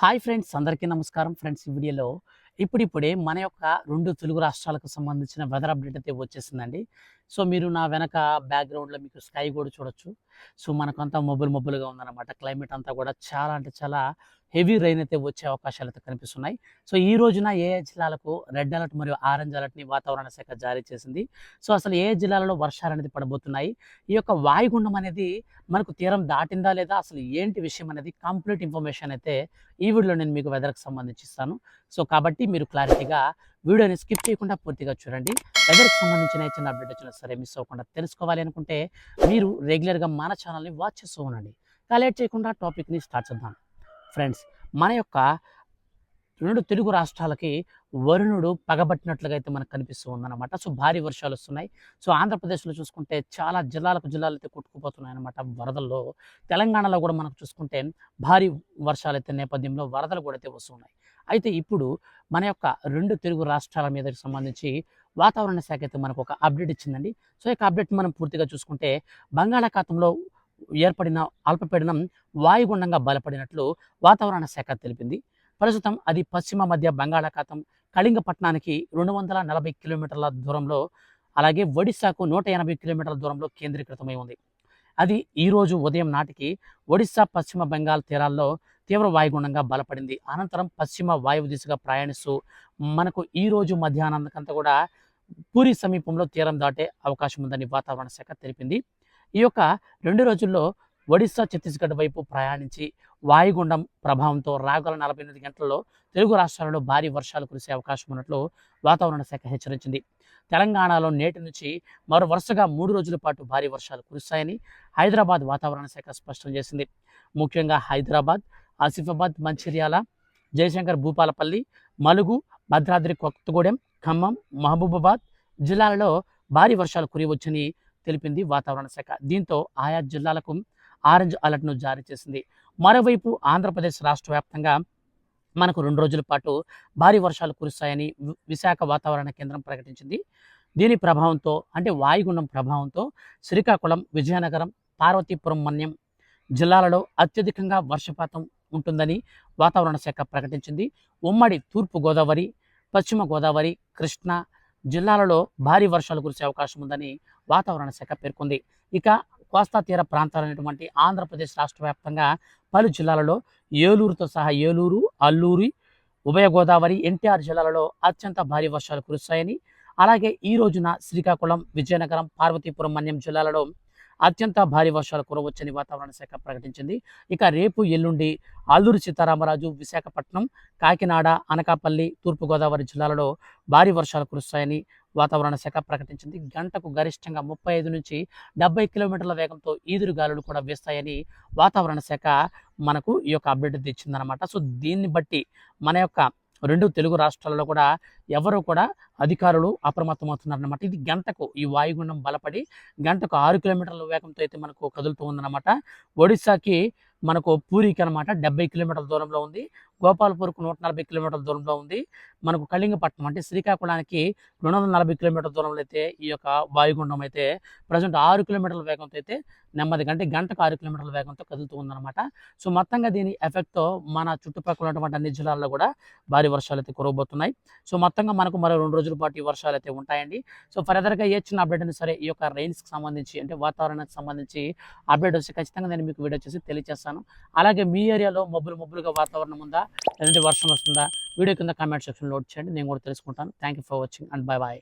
Hi friends అందరికీ నమస్కారం. Friends ఈ వీడియోలో ఇప్పుడిప్పుడే మన యొక్క రెండు తెలుగు రాష్ట్రాలకు సంబంధించిన వెదర్ అప్డేట్ అయితే వచ్చేసిందండి. సో మీరు నా వెనక బ్యాక్గ్రౌండ్లో మీకు స్కై కూడా చూడొచ్చు. సో మనకంతా మొబైల్ మొబైల్గా ఉందన్నమాట. క్లైమేట్ అంతా కూడా చాలా అంటే చాలా హెవీ రైన్ అయితే వచ్చే అవకాశాలు అయితే కనిపిస్తున్నాయి. సో ఈ రోజున ఏ జిల్లాలకు రెడ్ అలర్ట్ మరియు ఆరెంజ్ అలర్ట్ని వాతావరణ శాఖ జారీ చేసింది? సో అసలు ఏ జిల్లాలలో వర్షాలు అనేది పడబోతున్నాయి? ఈ యొక్క వాయుగుండం అనేది మనకు తీరం దాటిందా లేదా? అసలు ఏంటి విషయం అనేది కంప్లీట్ ఇన్ఫర్మేషన్ అయితే ఈ వీడియోలో నేను మీకు వెదర్కి సంబంధించి ఇస్తాను. సో కాబట్టి మీరు క్లారిటీగా వీడియోని స్కిప్ చేయకుండా పూర్తిగా చూడండి. వెదర్కి సంబంధించిన చిన్న అప్డేట్ వచ్చినా సరే మిస్ అవ్వకుండా తెలుసుకోవాలి అనుకుంటే మీరు రెగ్యులర్గా మన ఛానల్ని వాచ్ చేస్తూ ఉండండి. కలెక్ట్ చేయకుండా టాపిక్ని స్టార్ట్ చేద్దాం. ఫ్రెండ్స్ మన యొక్క రెండు తెలుగు రాష్ట్రాలకి వరుణుడు పగబట్టినట్లుగా అయితే మనకు కనిపిస్తూ ఉందన్నమాట. సో భారీ వర్షాలు వస్తున్నాయి. సో ఆంధ్రప్రదేశ్లో చూసుకుంటే చాలా జిల్లాలకు జిల్లాలు అయితే కొట్టుకుపోతున్నాయి అనమాట వరదల్లో. తెలంగాణలో కూడా మనకు చూసుకుంటే భారీ వర్షాలు అయితే నేపథ్యంలో వరదలు కూడా అయితే వస్తున్నాయి. అయితే ఇప్పుడు మన యొక్క రెండు తెలుగు రాష్ట్రాల మీదకి సంబంధించి వాతావరణ శాఖ అయితే మనకు ఒక అప్డేట్ ఇచ్చిందండి. సో ఈ యొక్క అప్డేట్ మనం పూర్తిగా చూసుకుంటే బంగాళాఖాతంలో ఏర్పడిన అల్పపీడనం వాయుగుండంగా బలపడినట్లు వాతావరణ శాఖ తెలిపింది. ప్రస్తుతం అది పశ్చిమ మధ్య బంగాళాఖాతం కళింగపట్నానికి రెండు వందల నలభై కిలోమీటర్ల దూరంలో అలాగే ఒడిశాకు నూట ఎనభై కిలోమీటర్ల దూరంలో కేంద్రీకృతమై ఉంది. అది ఈరోజు ఉదయం నాటికి ఒడిశా పశ్చిమ బెంగాల్ తీరాల్లో తీవ్ర వాయుగుండంగా బలపడింది. అనంతరం పశ్చిమ వాయువు దిశగా ప్రయాణిస్తూ మనకు ఈరోజు మధ్యాహ్నానికంతా కూడా పూరి సమీపంలో తీరం దాటే అవకాశం ఉందని వాతావరణ శాఖ తెలిపింది. ఈ యొక్క రెండు రోజుల్లో ఒడిశా ఛత్తీస్గఢ్ వైపు ప్రయాణించి వాయుగుండం ప్రభావంతో రాగల నలభై ఎనిమిది గంటల్లో తెలుగు రాష్ట్రాలలో భారీ వర్షాలు కురిసే అవకాశం ఉన్నట్లు వాతావరణ శాఖ హెచ్చరించింది. తెలంగాణలో నేటి నుంచి మరో వరుసగా మూడు రోజుల పాటు భారీ వర్షాలు కురుస్తాయని హైదరాబాద్ వాతావరణ శాఖ స్పష్టం చేసింది. ముఖ్యంగా హైదరాబాద్ ఆసిఫాబాద్ మంచిర్యాల జయశంకర్ భూపాలపల్లి మలుగు భద్రాద్రి కొత్తగూడెం ఖమ్మం మహబూబాబాద్ జిల్లాలలో భారీ వర్షాలు కురియవచ్చని తెలిపింది వాతావరణ శాఖ. దీంతో ఆయా జిల్లాలకు ఆరెంజ్ అలర్ట్ను జారీ చేసింది. మరోవైపు ఆంధ్రప్రదేశ్ రాష్ట్ర వ్యాప్తంగా మనకు రెండు రోజుల పాటు భారీ వర్షాలు కురుస్తాయని వి- విశాఖ వాతావరణ కేంద్రం ప్రకటించింది. దీని ప్రభావంతో అంటే వాయుగుండం ప్రభావంతో శ్రీకాకుళం విజయనగరం పార్వతీపురం మన్యం జిల్లాలలో అత్యధికంగా వర్షపాతం ఉంటుందని వాతావరణ శాఖ ప్రకటించింది. ఉమ్మడి తూర్పు గోదావరి పశ్చిమ గోదావరి కృష్ణా జిల్లాలలో భారీ వర్షాలు కురిసే అవకాశం ఉందని వాతావరణ శాఖ పేర్కొంది. ఇక కోస్తా తీర ప్రాంతాలైనటువంటి ఆంధ్రప్రదేశ్ రాష్ట్ర వ్యాప్తంగా పలు జిల్లాలలో ఏలూరుతో సహా ఏలూరు అల్లూరి ఉభయ గోదావరి ఎన్టీఆర్ జిల్లాలలో అత్యంత భారీ వర్షాలు కురుస్తాయని. అలాగే ఈ రోజున శ్రీకాకుళం విజయనగరం పార్వతీపురం మన్యం జిల్లాలలో అత్యంత భారీ వర్షాలు కురవచ్చని వాతావరణ శాఖ ప్రకటించింది. ఇక రేపు ఎల్లుండి ఆలూరు సీతారామరాజు విశాఖపట్నం కాకినాడ అనకాపల్లి తూర్పుగోదావరి జిల్లాలలో భారీ వర్షాలు కురుస్తాయని వాతావరణ శాఖ ప్రకటించింది. గంటకు గరిష్టంగా ముప్పై ఐదు నుంచి డెబ్బై కిలోమీటర్ల వేగంతో ఈదురు గాలులు కూడా వేస్తాయని వాతావరణ శాఖ మనకు ఈ యొక్క అప్డేట్ తెచ్చిందనమాట సో దీన్ని బట్టి మన యొక్క రెండు తెలుగు రాష్ట్రాలలో కూడా ఎవరు కూడా అధికారులు అప్రమత్తమవుతున్నారన్నమాట. ఇది గంటకు ఈ వాయుగుండం బలపడి గంటకు ఆరు కిలోమీటర్ల వేగంతో అయితే మనకు కదులుతూ ఉందన్నమాట. ఒడిశాకి మనకు పూరికి అనమాట డెబ్బై కిలోమీటర్ల దూరంలో ఉంది. గోపాల్పూర్కు నూట నలభై కిలోమీటర్ల దూరంలో ఉంది. మనకు కళింగపట్నం అంటే శ్రీకాకుళానికి రెండు వందల నలభై కిలోమీటర్ల దూరంలో అయితే ఈ యొక్క వాయుగుండం అయితే ప్రజెంట్ ఆరు కిలోమీటర్ల వేగంతో అయితే నెమ్మదిగా అంటే గంటకు ఆరు కిలోమీటర్ల వేగంతో కదులుతూ ఉందన్నమాట. సో మొత్తంగా దీని ఎఫెక్ట్తో మన చుట్టుపక్కల ఉన్నటువంటి అన్ని జిల్లాల్లో కూడా భారీ వర్షాలు అయితే కురవబోతున్నాయి. సో మొత్తంగా మనకు మరో రెండు రోజుల పాటు ఈ వర్షాలు అయితే ఉంటాయండి. సో ఫర్దర్గా ఏ చిన్న అప్డేట్ అయినా సరే ఈ యొక్క రైన్స్కి సంబంధించి అంటే వాతావరణానికి సంబంధించి అప్డేట్ వస్తే ఖచ్చితంగా నేను మీకు వీడియో చేసి తెలియజేస్తాను అలాగే మీ ఏరియాలో మబ్బులు మబ్బులుగా వాతావరణం ఉందా? లేదంటే వర్షం వస్తుందా? వీడియో కింద కామెంట్ సెక్షన్లో లోడ్ చేయండి. నేను కూడా తెలుసుకుంటాను. Thank you for watching and bye bye